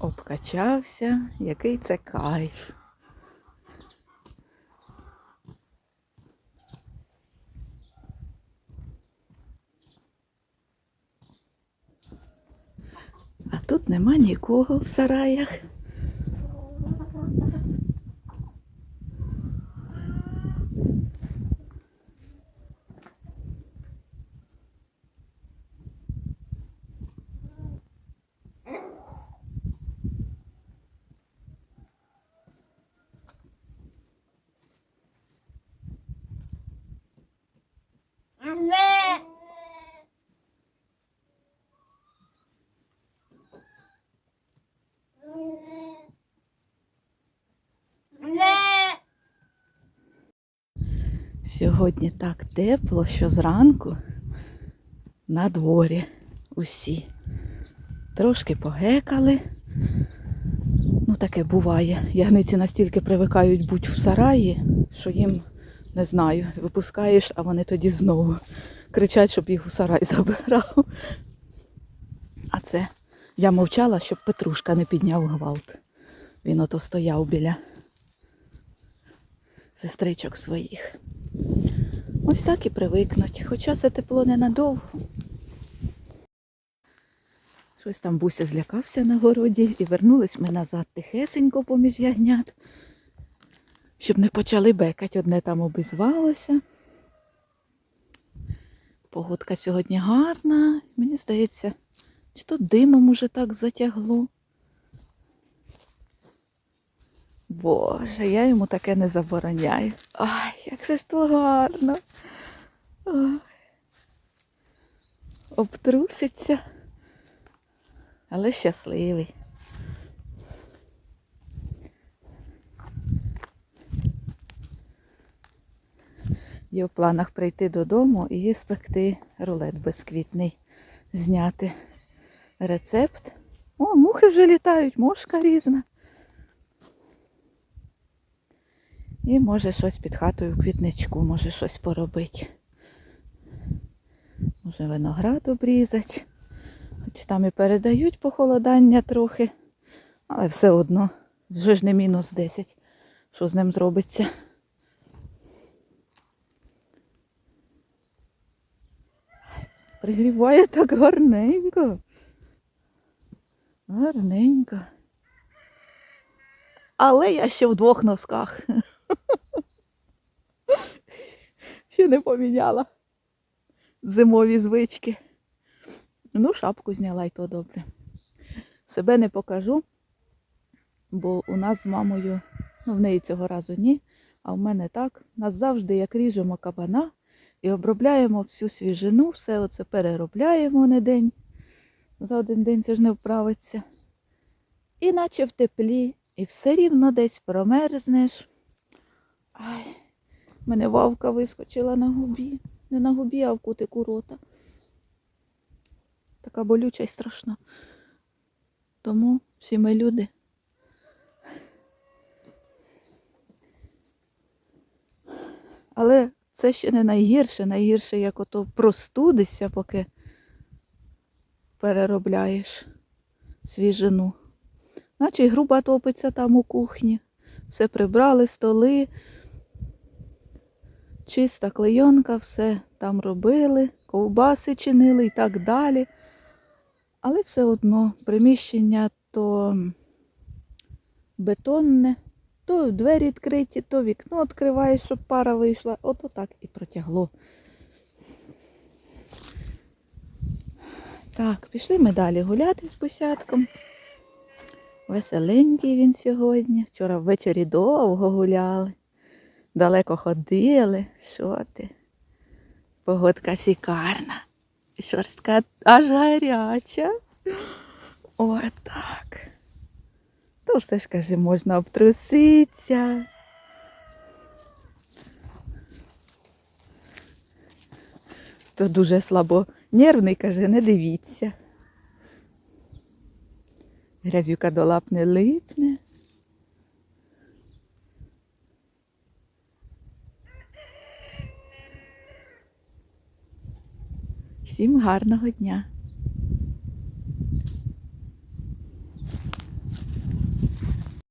Обкачався, який це кайф. А тут нема нікого в сараях. Сьогодні так тепло, що зранку на дворі усі. Трошки погекали. Ну, таке буває. Ягниці настільки привикають бути в сараї, що їм не знаю, випускаєш, а вони тоді знову кричать, щоб їх у сарай забирав. А це я мовчала, щоб Петрушка не підняв гвалт. Він ото стояв біля сестричок своїх. Ось так і привикнуть. Хоча це тепло ненадовго. Щось там Буся злякався на городі і вернулись ми назад тихесенько поміж ягнят, щоб не почали бекать, одне там обізвалося. Погодка сьогодні гарна, мені здається, чи то димом уже так затягло. Боже, я йому таке не забороняю. Ай, як же ж то гарно. Ой. Обтруситься, але щасливий. Є в планах прийти додому і спекти рулет безквітний, зняти рецепт. О, мухи вже літають, мошка різна. І може щось під хатою в квітничку, може щось поробити. Може виноград обрізати. Хоч там і передають похолодання трохи, але все одно, вже ж не мінус 10. Що з ним зробиться? Пригріває так гарненько. Гарненько. Але я ще в двох носках. Ще не поміняла зимові звички. Ну, шапку зняла і то добре. Себе не покажу, бо у нас з мамою, ну в неї цього разу ні, а в мене так. Нас завжди як ріжемо кабана і обробляємо всю свіжину, все оце переробляємо на день. За один день це ж не вправиться. І наче в теплі, і все рівно десь промерзнеш. Ай, в мене вавка вискочила на губі. Не на губі, а в кутику рота. Така болюча і страшна. Тому всі ми люди. Але це ще не найгірше. Найгірше, як ото простудишся, поки переробляєш свіжину. Наче груба топиться там у кухні. Все прибрали, столи, чиста клейонка, все там робили, ковбаси чинили і так далі. Але все одно приміщення то бетонне, то двері відкриті, то вікно відкриваєш, щоб пара вийшла. Ото так і протягло. Так, пішли ми далі гуляти з бусятком. Веселенький він сьогодні. Вчора ввечері довго гуляли, далеко ходили. Що ти? Погодка шикарна. Шорстка аж гаряча. Отак. То все ж каже, можна обтруситися. То дуже слабо нервний, каже, не дивіться. Грязюка до лап не липне. Всім гарного дня!